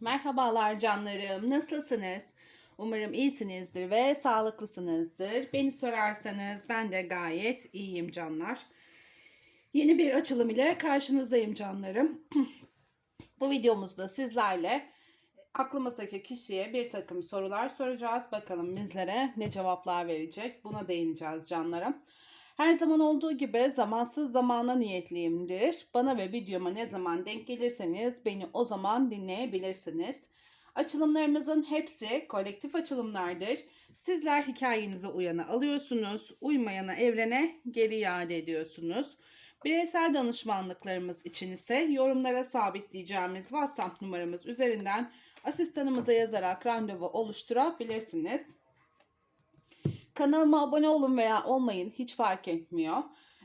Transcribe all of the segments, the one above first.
Merhabalar canlarım. Nasılsınız? Umarım iyisinizdir ve sağlıklısınızdır. Beni sorarsanız ben de gayet iyiyim canlar. Yeni bir açılım ile karşınızdayım canlarım. Bu videomuzda sizlerle aklımızdaki kişiye bir takım sorular soracağız. Bakalım bizlere ne cevaplar verecek. Buna değineceğiz canlarım. Her zaman olduğu gibi zamansız zamana niyetliyimdir. Bana ve videoma ne zaman denk gelirseniz beni o zaman dinleyebilirsiniz. Açılımlarımızın hepsi kolektif açılımlardır. Sizler hikayenize uyanı alıyorsunuz, uymayana evrene geri iade ediyorsunuz. Bireysel danışmanlıklarımız için ise yorumlara sabitleyeceğimiz WhatsApp numaramız üzerinden asistanımıza yazarak randevu oluşturabilirsiniz. Kanalıma abone olun veya olmayın hiç fark etmiyor.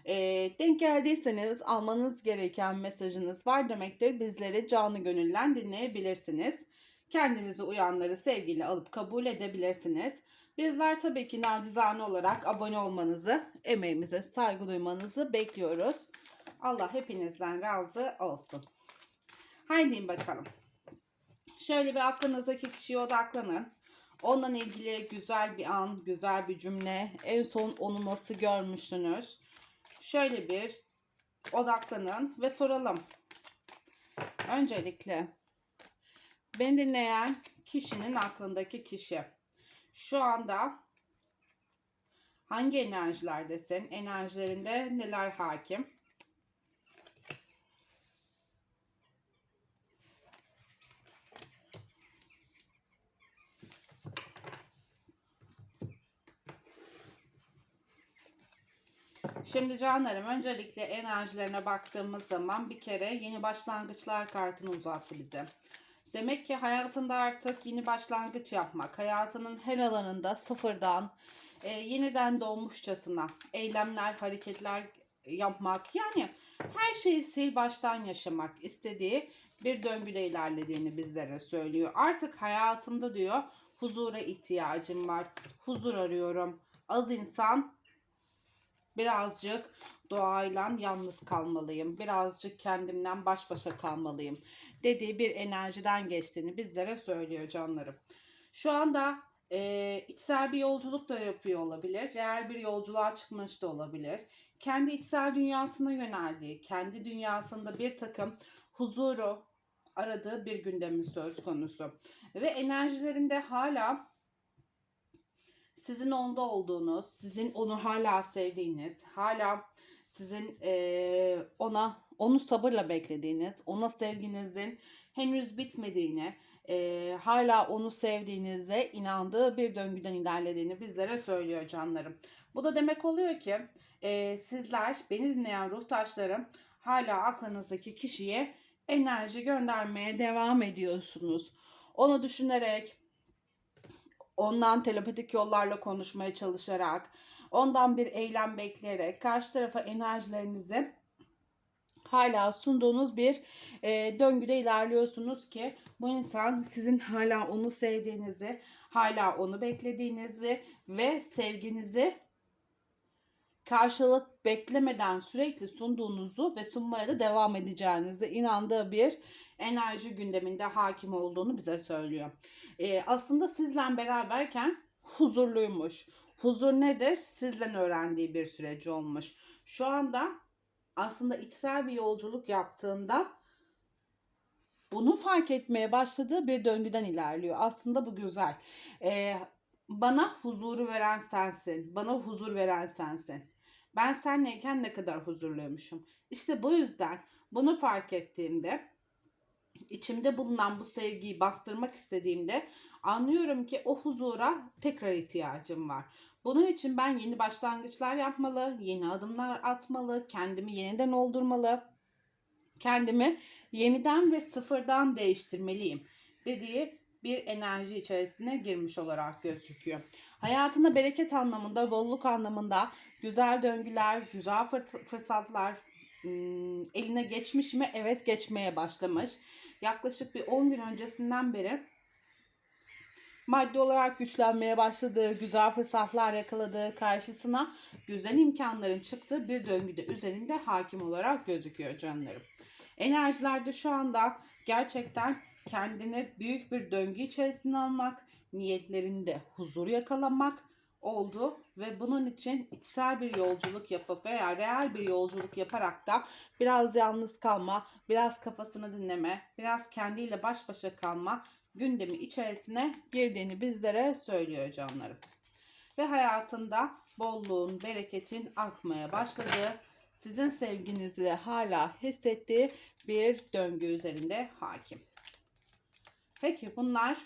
E, denk geldiyseniz almanız gereken mesajınız var demektir. Bizleri canlı gönülden dinleyebilirsiniz. Kendinize uyanları sevgiyle alıp kabul edebilirsiniz. Bizler tabii ki nacizane olarak abone olmanızı, emeğimize saygı duymanızı bekliyoruz. Allah hepinizden razı olsun. Haydi bakalım. Şöyle bir aklınızdaki kişiye odaklanın. Onunla ilgili güzel bir an, güzel bir cümle. En son onu nasıl görmüşsünüz? Şöyle bir odaklanın ve soralım. Öncelikle beni dinleyen kişinin aklındaki kişi şu anda hangi enerjilerdesin? Enerjilerinde neler hakim? Şimdi canlarım öncelikle enerjilerine baktığımız zaman bir kere yeni başlangıçlar kartını uzattı bize. Demek ki hayatında artık yeni başlangıç yapmak, hayatının her alanında sıfırdan e, yeniden doğmuşçasına eylemler, hareketler yapmak yani her şeyi sil baştan yaşamak istediği bir döngüde ilerlediğini bizlere söylüyor. Artık hayatımda diyor huzura ihtiyacım var. Huzur arıyorum. Az insan birazcık doğayla yalnız kalmalıyım. Birazcık kendimden baş başa kalmalıyım dediği bir enerjiden geçtiğini bizlere söylüyor canlarım. Şu anda e, içsel bir yolculuk da yapıyor olabilir. Real bir yolculuğa çıkmış da olabilir. Kendi içsel dünyasına yöneldiği, kendi dünyasında bir takım huzuru aradığı bir gündemi söz konusu. Ve enerjilerinde hala sizin onda olduğunuz, sizin onu hala sevdiğiniz, hala sizin e, ona onu sabırla beklediğiniz, ona sevginizin henüz bitmediğini, e, hala onu sevdiğinize inandığı bir döngüden ilerlediğini bizlere söylüyor canlarım. Bu da demek oluyor ki e, sizler, beni dinleyen ruhtaşlarım hala aklınızdaki kişiye enerji göndermeye devam ediyorsunuz. Onu düşünerek, ondan telepatik yollarla konuşmaya çalışarak, ondan bir eylem bekleyerek karşı tarafa enerjilerinizi hala sunduğunuz bir e, döngüde ilerliyorsunuz ki bu insan sizin hala onu sevdiğinizi, hala onu beklediğinizi ve sevginizi karşılık beklemeden sürekli sunduğunuzu ve sunmaya da devam edeceğinize inandığı bir enerji gündeminde hakim olduğunu bize söylüyor. Ee, aslında sizle beraberken huzurluymuş. Huzur nedir? Sizle öğrendiği bir süreci olmuş. Şu anda aslında içsel bir yolculuk yaptığında bunu fark etmeye başladığı bir döngüden ilerliyor. Aslında bu güzel. Ee, bana huzuru veren sensin. Bana huzur veren sensin. Ben senleyken ne kadar huzurluymuşum. İşte bu yüzden bunu fark ettiğimde içimde bulunan bu sevgiyi bastırmak istediğimde anlıyorum ki o huzura tekrar ihtiyacım var. Bunun için ben yeni başlangıçlar yapmalı, yeni adımlar atmalı, kendimi yeniden oldurmalı, kendimi yeniden ve sıfırdan değiştirmeliyim dediği bir enerji içerisine girmiş olarak gözüküyor. Hayatında bereket anlamında, bolluk anlamında güzel döngüler, güzel fırsatlar eline geçmiş mi? Evet geçmeye başlamış. Yaklaşık bir 10 gün öncesinden beri maddi olarak güçlenmeye başladığı, güzel fırsatlar yakaladığı, karşısına güzel imkanların çıktığı bir döngüde üzerinde hakim olarak gözüküyor canlarım. Enerjilerde şu anda gerçekten kendini büyük bir döngü içerisine almak, niyetlerinde huzur yakalamak oldu ve bunun için içsel bir yolculuk yapıp veya real bir yolculuk yaparak da biraz yalnız kalma, biraz kafasını dinleme, biraz kendiyle baş başa kalma gündemi içerisine girdiğini bizlere söylüyor canlarım. Ve hayatında bolluğun, bereketin akmaya başladığı, sizin sevginizi hala hissettiği bir döngü üzerinde hakim. Peki bunlar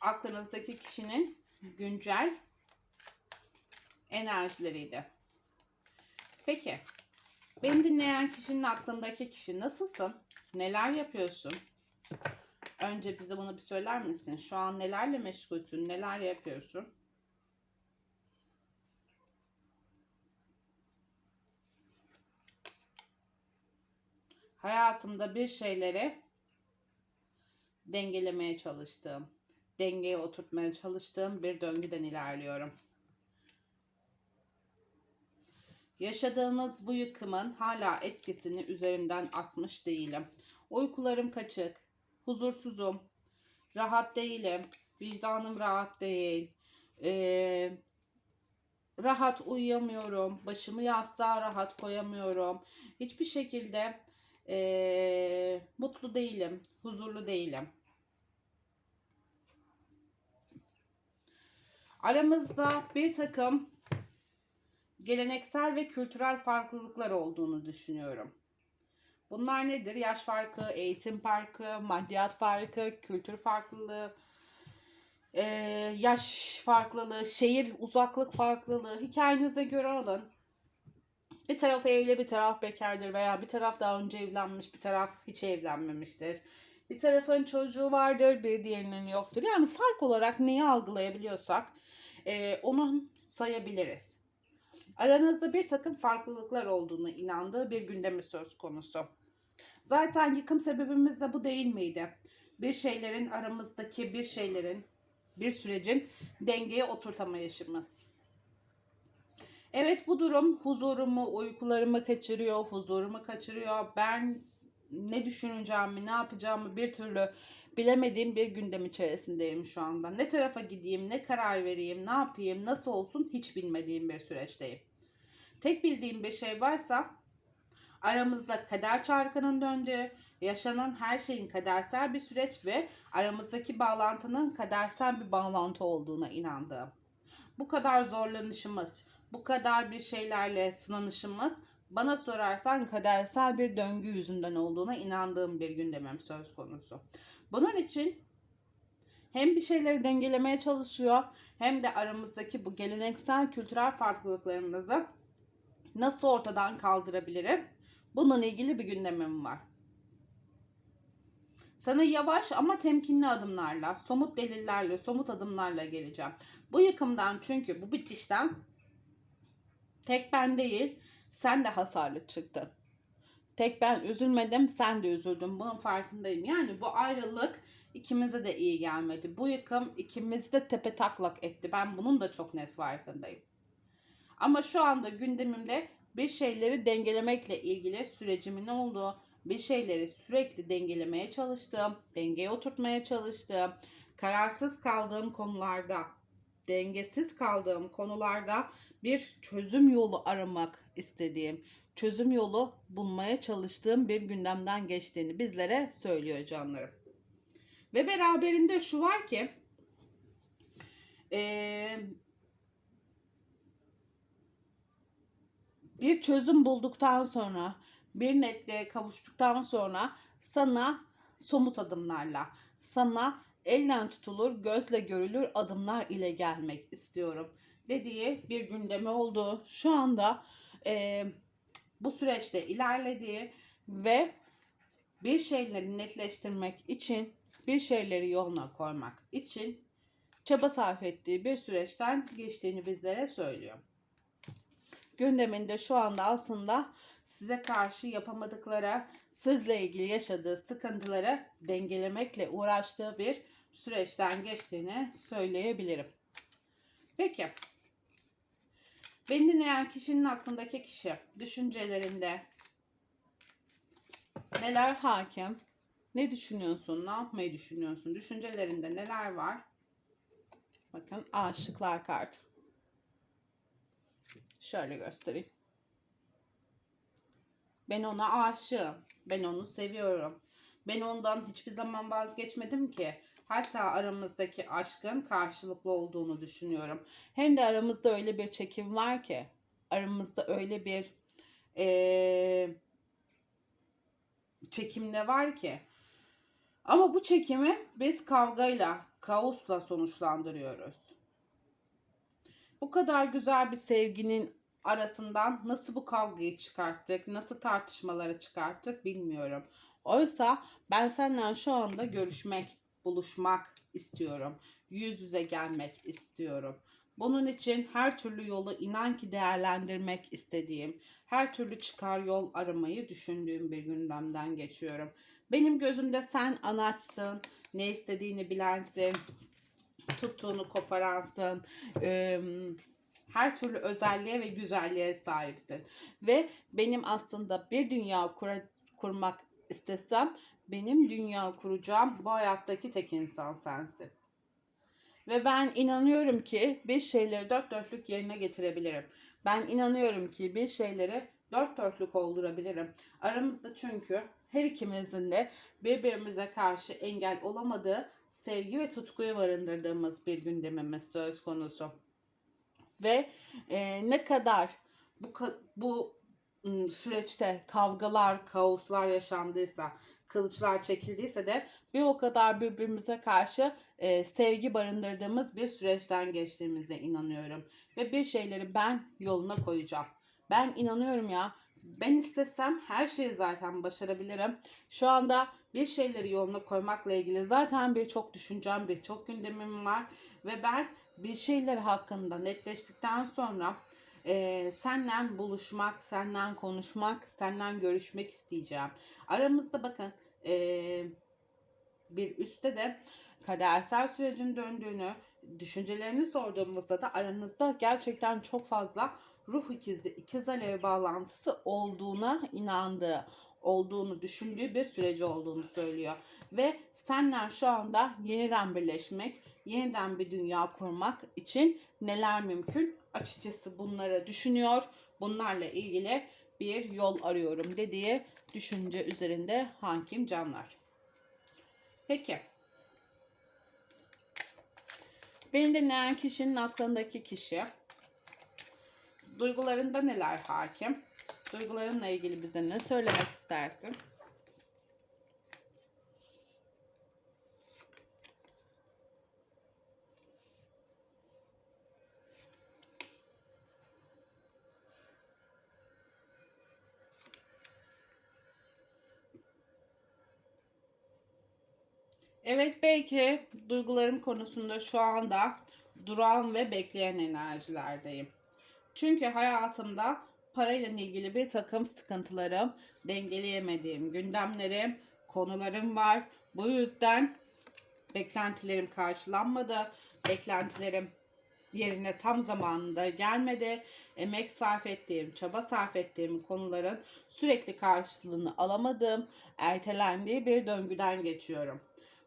aklınızdaki kişinin güncel enerjileriydi. Peki beni dinleyen kişinin aklındaki kişi nasılsın? Neler yapıyorsun? Önce bize bunu bir söyler misin? Şu an nelerle meşgulsün? Neler yapıyorsun? Hayatımda bir şeyleri dengelemeye çalıştığım, dengeye oturtmaya çalıştığım bir döngüden ilerliyorum. Yaşadığımız bu yıkımın hala etkisini üzerimden atmış değilim. Uykularım kaçık, huzursuzum, rahat değilim, vicdanım rahat değil, ee, rahat uyuyamıyorum, başımı yastığa rahat koyamıyorum. Hiçbir şekilde ee, mutlu değilim, huzurlu değilim. Aramızda bir takım geleneksel ve kültürel farklılıklar olduğunu düşünüyorum. Bunlar nedir? Yaş farkı, eğitim farkı, maddiyat farkı, kültür farklılığı, ee, yaş farklılığı, şehir uzaklık farklılığı. Hikayenize göre alın. Bir taraf evli, bir taraf bekardır veya bir taraf daha önce evlenmiş, bir taraf hiç evlenmemiştir. Bir tarafın çocuğu vardır, bir diğerinin yoktur. Yani fark olarak neyi algılayabiliyorsak e, onu sayabiliriz. Aranızda bir takım farklılıklar olduğunu inandığı bir gündemi söz konusu. Zaten yıkım sebebimiz de bu değil miydi? Bir şeylerin aramızdaki bir şeylerin, bir sürecin dengeye oturtamayışımız. Evet bu durum huzurumu, uykularımı kaçırıyor, huzurumu kaçırıyor. Ben ne düşüneceğimi, ne yapacağımı bir türlü bilemediğim bir gündem içerisindeyim şu anda. Ne tarafa gideyim, ne karar vereyim, ne yapayım, nasıl olsun hiç bilmediğim bir süreçteyim. Tek bildiğim bir şey varsa aramızda kader çarkının döndüğü, yaşanan her şeyin kadersel bir süreç ve aramızdaki bağlantının kadersel bir bağlantı olduğuna inandığım. Bu kadar zorlanışımız, bu kadar bir şeylerle sınanışımız bana sorarsan kadersel bir döngü yüzünden olduğuna inandığım bir gündemim söz konusu. Bunun için hem bir şeyleri dengelemeye çalışıyor hem de aramızdaki bu geleneksel kültürel farklılıklarımızı nasıl ortadan kaldırabilirim? Bununla ilgili bir gündemim var. Sana yavaş ama temkinli adımlarla, somut delillerle, somut adımlarla geleceğim. Bu yıkımdan çünkü bu bitişten tek ben değil, sen de hasarlı çıktın. Tek ben üzülmedim, sen de üzüldün. Bunun farkındayım. Yani bu ayrılık ikimize de iyi gelmedi. Bu yıkım ikimizi de tepe taklak etti. Ben bunun da çok net farkındayım. Ama şu anda gündemimde bir şeyleri dengelemekle ilgili sürecimin olduğu, bir şeyleri sürekli dengelemeye çalıştığım, dengeye oturtmaya çalıştığım, kararsız kaldığım konularda, dengesiz kaldığım konularda bir çözüm yolu aramak istediğim, çözüm yolu bulmaya çalıştığım bir gündemden geçtiğini bizlere söylüyor canlarım. Ve beraberinde şu var ki bir çözüm bulduktan sonra bir netliğe kavuştuktan sonra sana somut adımlarla sana elden tutulur gözle görülür adımlar ile gelmek istiyorum dediği bir gündemi oldu. Şu anda e, bu süreçte ilerlediği ve bir şeyleri netleştirmek için bir şeyleri yoluna koymak için çaba sarf ettiği bir süreçten geçtiğini bizlere söylüyor. Gündeminde şu anda aslında size karşı yapamadıkları, sizle ilgili yaşadığı sıkıntıları dengelemekle uğraştığı bir süreçten geçtiğini söyleyebilirim. Peki. Beni dinleyen kişinin aklındaki kişi, düşüncelerinde neler hakim, Ne düşünüyorsun? Ne yapmayı düşünüyorsun? Düşüncelerinde neler var? Bakın aşıklar kartı. Şöyle göstereyim. Ben ona aşığım. Ben onu seviyorum. Ben ondan hiçbir zaman vazgeçmedim ki. Hatta aramızdaki aşkın karşılıklı olduğunu düşünüyorum. Hem de aramızda öyle bir çekim var ki. Aramızda öyle bir eee çekim de var ki. Ama bu çekimi biz kavgayla, kaosla sonuçlandırıyoruz. Bu kadar güzel bir sevginin arasından nasıl bu kavgayı çıkarttık, nasıl tartışmaları çıkarttık bilmiyorum. Oysa ben senden şu anda görüşmek, buluşmak istiyorum. Yüz yüze gelmek istiyorum. Bunun için her türlü yolu inan ki değerlendirmek istediğim, her türlü çıkar yol aramayı düşündüğüm bir gündemden geçiyorum. Benim gözümde sen anaçsın, ne istediğini bilensin, tuttuğunu koparansın, her türlü özelliğe ve güzelliğe sahipsin. Ve benim aslında bir dünya kurmak istesem benim dünya kuracağım bu hayattaki tek insan sensin. Ve ben inanıyorum ki bir şeyleri dört dörtlük yerine getirebilirim. Ben inanıyorum ki bir şeyleri dört dörtlük oldurabilirim. Aramızda çünkü her ikimizin de birbirimize karşı engel olamadığı sevgi ve tutkuyu barındırdığımız bir gündemimiz söz konusu. Ve e, ne kadar bu bu süreçte kavgalar, kaoslar yaşandıysa, kılıçlar çekildiyse de bir o kadar birbirimize karşı e, sevgi barındırdığımız bir süreçten geçtiğimize inanıyorum. Ve bir şeyleri ben yoluna koyacağım. Ben inanıyorum ya. Ben istesem her şeyi zaten başarabilirim. Şu anda bir şeyleri yoluna koymakla ilgili zaten birçok düşüncem, birçok gündemim var. Ve ben bir şeyler hakkında netleştikten sonra e, senden buluşmak, senden konuşmak, senden görüşmek isteyeceğim. Aramızda bakın e, bir üstte de kadersel sürecin döndüğünü, düşüncelerini sorduğumuzda da aranızda gerçekten çok fazla ruh ikizi, ikiz alev bağlantısı olduğuna inandığı, olduğunu düşündüğü bir süreci olduğunu söylüyor. Ve senden şu anda yeniden birleşmek, yeniden bir dünya kurmak için neler mümkün? Açıkçası bunları düşünüyor. Bunlarla ilgili bir yol arıyorum dediği düşünce üzerinde hakim canlar. Peki. Beni dinleyen kişinin aklındaki kişi duygularında neler hakim? Duygularınla ilgili bize ne söylemek istersin? Evet belki duygularım konusunda şu anda duran ve bekleyen enerjilerdeyim. Çünkü hayatımda parayla ilgili bir takım sıkıntılarım, dengeleyemediğim gündemlerim, konularım var. Bu yüzden beklentilerim karşılanmadı. Beklentilerim yerine tam zamanında gelmedi. Emek sarf ettiğim, çaba sarf ettiğim konuların sürekli karşılığını alamadığım, ertelendiği bir döngüden geçiyorum.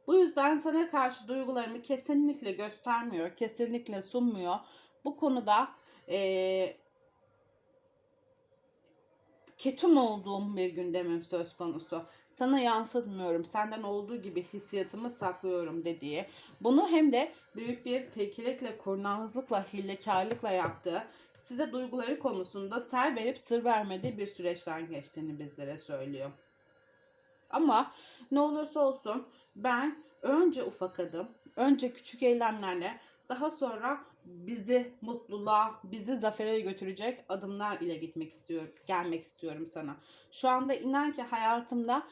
Bu yüzden sana karşı duygularımı kesinlikle göstermiyor, kesinlikle sunmuyor. Bu konuda eee ketum olduğum bir gündemim söz konusu. Sana yansıtmıyorum, senden olduğu gibi hissiyatımı saklıyorum dediği. Bunu hem de büyük bir tekilikle, kurnazlıkla, hillekarlıkla yaptığı, size duyguları konusunda ser verip sır vermediği bir süreçten geçtiğini bizlere söylüyor. Ama ne olursa olsun ben önce ufak adım, önce küçük eylemlerle daha sonra bizi mutluluğa, bizi zafere götürecek adımlar ile gitmek istiyorum, gelmek istiyorum sana. Şu anda inan ki hayatımda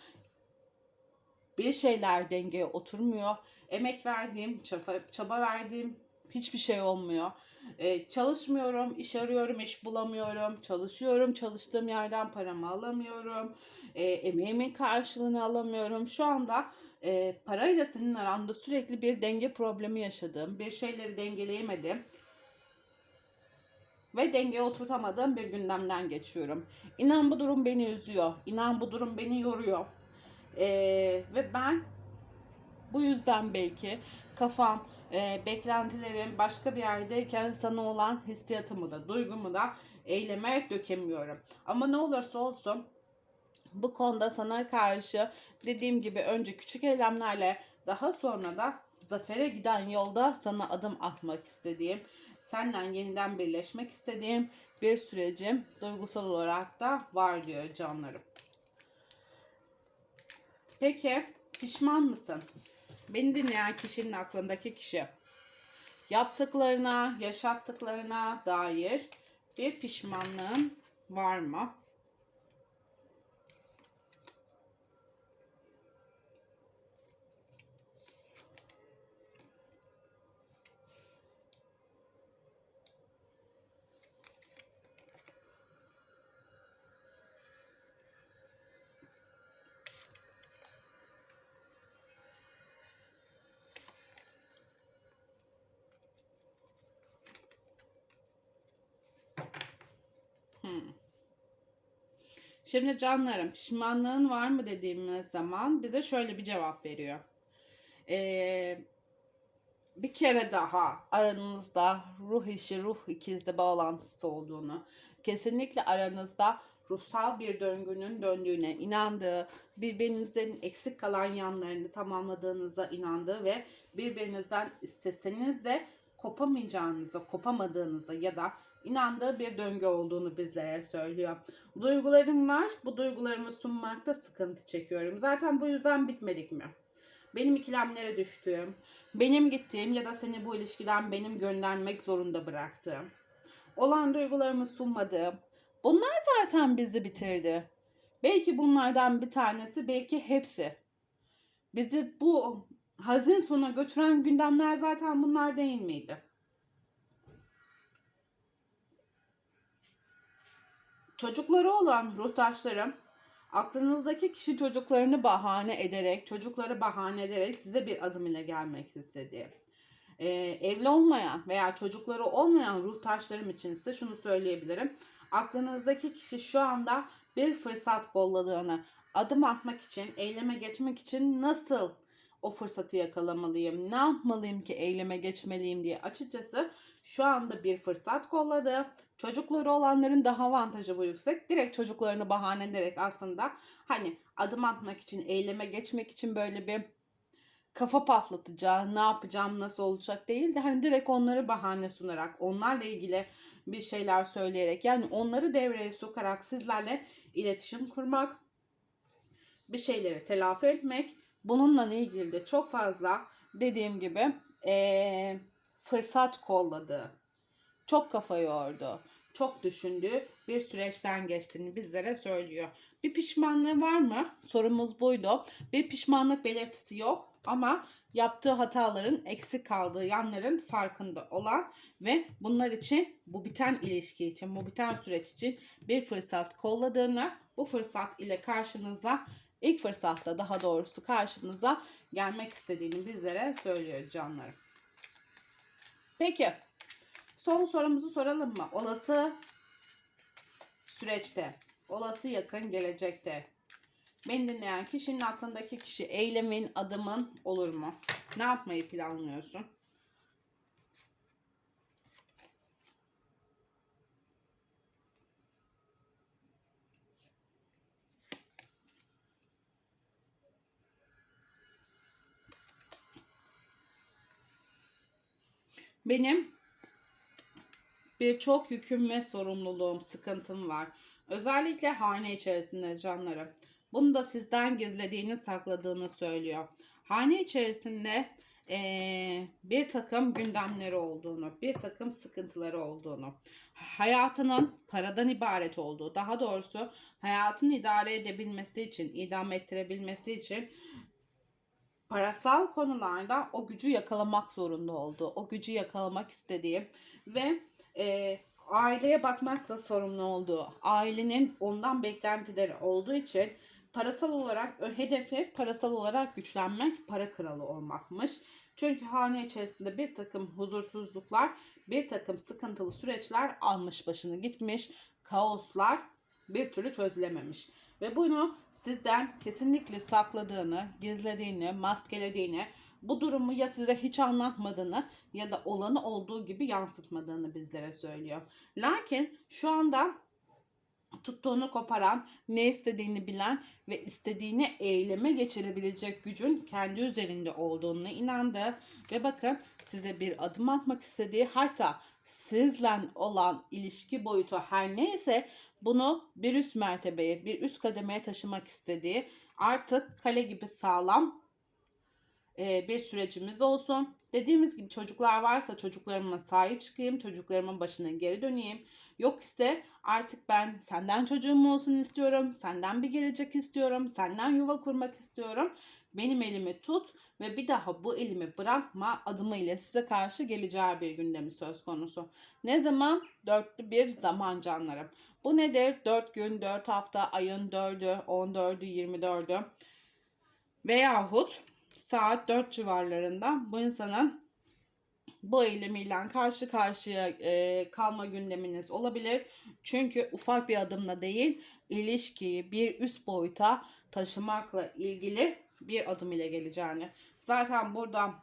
bir şeyler dengeye oturmuyor. Emek verdiğim, çaba, çaba verdiğim hiçbir şey olmuyor. Ee, çalışmıyorum, iş arıyorum, iş bulamıyorum. Çalışıyorum, çalıştığım yerden paramı alamıyorum. Ee, emeğimin karşılığını alamıyorum. Şu anda e, parayla senin aranda sürekli bir denge problemi yaşadığım, bir şeyleri dengeleyemedim ve dengeye oturtamadığım bir gündemden geçiyorum. İnan bu durum beni üzüyor. İnan bu durum beni yoruyor. Ee, ve ben bu yüzden belki kafam, e, beklentilerim başka bir yerdeyken sana olan hissiyatımı da, duygumu da eyleme dökemiyorum. Ama ne olursa olsun bu konuda sana karşı dediğim gibi önce küçük eylemlerle daha sonra da zafere giden yolda sana adım atmak istediğim, senden yeniden birleşmek istediğim bir sürecim duygusal olarak da var diyor canlarım. Peki pişman mısın? Beni dinleyen kişinin aklındaki kişi yaptıklarına, yaşattıklarına dair bir pişmanlığın var mı? Şimdi canlarım pişmanlığın var mı dediğimiz zaman bize şöyle bir cevap veriyor. Ee, bir kere daha aranızda ruh işi, ruh ikizli bağlantısı olduğunu, kesinlikle aranızda ruhsal bir döngünün döndüğüne inandığı, birbirinizden eksik kalan yanlarını tamamladığınıza inandığı ve birbirinizden isteseniz de kopamayacağınıza, kopamadığınıza ya da inandığı bir döngü olduğunu bizlere söylüyor. Duygularım var. Bu duygularımı sunmakta sıkıntı çekiyorum. Zaten bu yüzden bitmedik mi? Benim ikilemlere düştüğüm, benim gittiğim ya da seni bu ilişkiden benim göndermek zorunda bıraktığım, olan duygularımı sunmadığım, bunlar zaten bizi bitirdi. Belki bunlardan bir tanesi, belki hepsi. Bizi bu hazin sona götüren gündemler zaten bunlar değil miydi? Çocukları olan ruhtaşlarım aklınızdaki kişi çocuklarını bahane ederek, çocukları bahane ederek size bir adım ile gelmek istedi. Ee, evli olmayan veya çocukları olmayan ruhtaşlarım için size şunu söyleyebilirim. Aklınızdaki kişi şu anda bir fırsat kolladığını, adım atmak için, eyleme geçmek için nasıl o fırsatı yakalamalıyım, ne yapmalıyım ki eyleme geçmeliyim diye açıkçası şu anda bir fırsat kolladı. Çocukları olanların daha avantajı bu yüksek. Direkt çocuklarını bahane ederek aslında hani adım atmak için, eyleme geçmek için böyle bir kafa patlatacağı, ne yapacağım, nasıl olacak değil de hani direkt onları bahane sunarak, onlarla ilgili bir şeyler söyleyerek yani onları devreye sokarak sizlerle iletişim kurmak, bir şeyleri telafi etmek, bununla ilgili de çok fazla dediğim gibi ee, fırsat kolladı. Çok kafa yordu. Çok düşündüğü bir süreçten geçtiğini bizlere söylüyor. Bir pişmanlığı var mı? Sorumuz buydu. Bir pişmanlık belirtisi yok ama yaptığı hataların eksik kaldığı yanların farkında olan ve bunlar için bu biten ilişki için, bu biten süreç için bir fırsat kolladığını, bu fırsat ile karşınıza ilk fırsatta daha doğrusu karşınıza gelmek istediğini bizlere söylüyor canlarım. Peki son sorumuzu soralım mı? Olası süreçte, olası yakın gelecekte beni dinleyen kişinin aklındaki kişi eylemin, adımın olur mu? Ne yapmayı planlıyorsun? Benim birçok yüküm ve sorumluluğum, sıkıntım var. Özellikle hane içerisinde canları. Bunu da sizden gizlediğini, sakladığını söylüyor. Hane içerisinde eee, bir takım gündemleri olduğunu, bir takım sıkıntıları olduğunu, hayatının paradan ibaret olduğu, daha doğrusu hayatını idare edebilmesi için, idam ettirebilmesi için parasal konularda o gücü yakalamak zorunda olduğu, o gücü yakalamak istediği ve e, aileye bakmakla sorumlu olduğu, ailenin ondan beklentileri olduğu için parasal olarak hedefi parasal olarak güçlenmek, para kralı olmakmış. Çünkü hane içerisinde bir takım huzursuzluklar, bir takım sıkıntılı süreçler almış başını gitmiş, kaoslar bir türlü çözülememiş. Ve bunu sizden kesinlikle sakladığını, gizlediğini, maskelediğini, bu durumu ya size hiç anlatmadığını ya da olanı olduğu gibi yansıtmadığını bizlere söylüyor. Lakin şu anda tuttuğunu koparan, ne istediğini bilen ve istediğini eyleme geçirebilecek gücün kendi üzerinde olduğunu inandı ve bakın size bir adım atmak istediği hatta sizle olan ilişki boyutu her neyse bunu bir üst mertebeye, bir üst kademeye taşımak istediği artık kale gibi sağlam e, bir sürecimiz olsun. Dediğimiz gibi çocuklar varsa çocuklarıma sahip çıkayım, çocuklarımın başına geri döneyim. Yok ise artık ben senden çocuğum olsun istiyorum, senden bir gelecek istiyorum, senden yuva kurmak istiyorum. Benim elimi tut ve bir daha bu elimi bırakma adımı ile size karşı geleceği bir gündemi söz konusu. Ne zaman? Dörtlü bir zaman canlarım. Bu nedir? 4 gün, 4 hafta, ayın 4'ü, 14'ü, 24'ü veyahut saat 4 civarlarında bu insanın bu eylemiyle karşı karşıya e, kalma gündeminiz olabilir. Çünkü ufak bir adımla değil, ilişkiyi bir üst boyuta taşımakla ilgili bir adım ile geleceğini. Zaten burada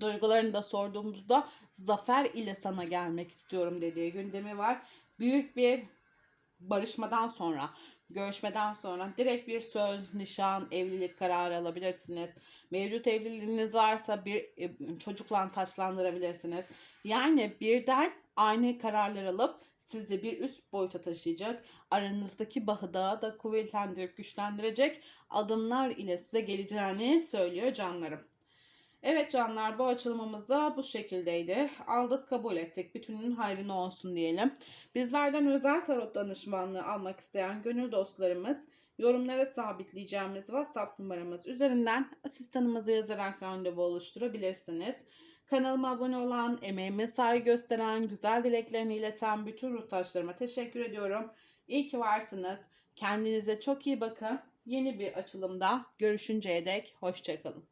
duygularını da sorduğumuzda zafer ile sana gelmek istiyorum dediği gündemi var. Büyük bir barışmadan sonra, görüşmeden sonra direkt bir söz, nişan, evlilik kararı alabilirsiniz. Mevcut evliliğiniz varsa bir e, çocukla taçlandırabilirsiniz. Yani birden aynı kararlar alıp sizi bir üst boyuta taşıyacak, aranızdaki bağı daha da kuvvetlendirip güçlendirecek adımlar ile size geleceğini söylüyor canlarım. Evet canlar bu açılımımız da bu şekildeydi. Aldık kabul ettik. Bütünün hayrına olsun diyelim. Bizlerden özel tarot danışmanlığı almak isteyen gönül dostlarımız yorumlara sabitleyeceğimiz WhatsApp numaramız üzerinden asistanımıza yazarak randevu oluşturabilirsiniz. Kanalıma abone olan, emeğime saygı gösteren, güzel dileklerini ileten bütün ruhtaşlarıma teşekkür ediyorum. İyi ki varsınız. Kendinize çok iyi bakın. Yeni bir açılımda görüşünceye dek hoşçakalın.